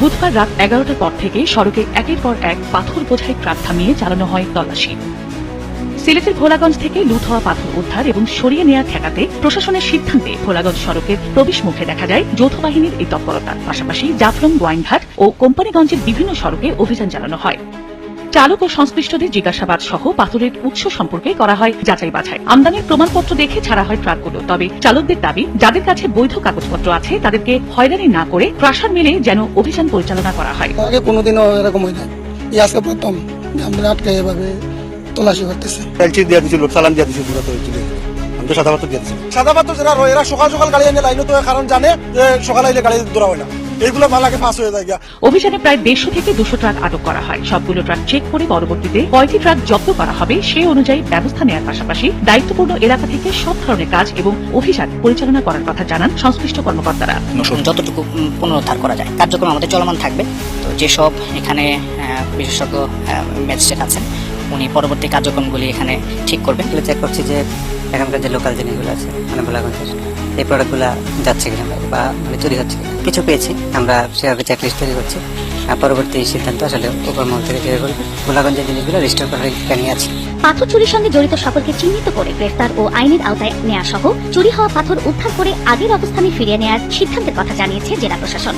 বুধবার রাত এগারোটার পর থেকে সড়কে একের পর এক পাথর বোঝাই ট্রাক থামিয়ে চালানো হয় তল্লাশি। সিলেটের ভোলাগঞ্জ থেকে লুট হওয়া পাথর উদ্ধার এবং সরিয়ে নেওয়া ঠেকাতে প্রশাসনের সিদ্ধান্তে ভোলাগঞ্জ সড়কের প্রবেশ মুখে দেখা যায় যৌথ বাহিনীর এই তৎপরতার পাশাপাশি জাফলং, গোয়াইনঘাট ও কোম্পানিগঞ্জের বিভিন্ন সড়কে অভিযান চালানো হয়। চালক ও সংশ্লিষ্টদের জিজ্ঞাসাবাদ সহ পাথরের উৎস সম্পর্কে করা হয় যাচাই বাছাই। আমদানির প্রমাণপত্র দেখে ছাড়া হয় ট্রাকগুলো তবে চালকদের দাবি যাদের কাছে বৈধ কাগজপত্র আছে তাদেরকে হয়রানি না করে ক্রাশার মিলে যেন অভিযান পরিচালনা করা হয়। আগে কোনোদিনও এরকম হয় না এই আজকে প্রথম যে আমরা আটকে এভাবে তল্লাশি করতেছে। এলচি দিয়ে দিছিল চালান দিয়ে দিছিল পুরো তো আমি তো সাদা পাত্র দিয়ে সাদা পাত্র যারা রয় এরা সকাল সকাল গাড়ি এনে লাইনে তো কারণ জানে যে সকাল আইলে গাড়ি দৌড়া হয় না। এইগুলো মাল আগে পাস হয়ে যায় অভিযানে প্রায় দেড়শো থেকে দুশো ট্রাক আটক করা হয়। সবগুলো ট্রাক চেক করে পরবর্তীতে কয়টি ট্রাক জব্দ করা হবে সেই অনুযায়ী ব্যবস্থা নেওয়ার পাশাপাশি দায়িত্বপূর্ণ এলাকা থেকে সব ধরনের কাজ এবং অভিযান পরিচালনা করার কথা জানান সংশ্লিষ্ট কর্মকর্তারা। যতটুকু পুনরুদ্ধার করা যায় কার্যক্রম আমাদের চলমান থাকবে। তো যেসব এখানে বিশেষজ্ঞ ম্যাজিস্ট্রেট আছেন উনি পরবর্তী কার্যক্রমগুলি এখানে ঠিক করবেন। এগুলো চেক করছি যে এখানকার যে লোকাল জিনিসগুলো আছে মানে ভোলাগঞ্জের এই প্রোডাক্টগুলো যাচ্ছে কিনা বা মানে চুরি হচ্ছে কিনা। কিছু পেয়েছি আমরা সেভাবে চেক লিস্ট তৈরি করছি। আর পরবর্তী সিদ্ধান্ত আসলে উপর মহল থেকে তৈরি করবে। ভোলাগঞ্জের জিনিসগুলো রেজিস্টার করার নিয়ে আছে। পাথর চুরির সঙ্গে জড়িত সকলকে চিহ্নিত করে গ্রেফতার ও আইনের আওতায় নেওয়া সহ চুরি হওয়া পাথর উদ্ধার করে আগের অবস্থানে ফিরিয়ে নেওয়ার সিদ্ধান্তের কথা জানিয়েছে জেলা প্রশাসন।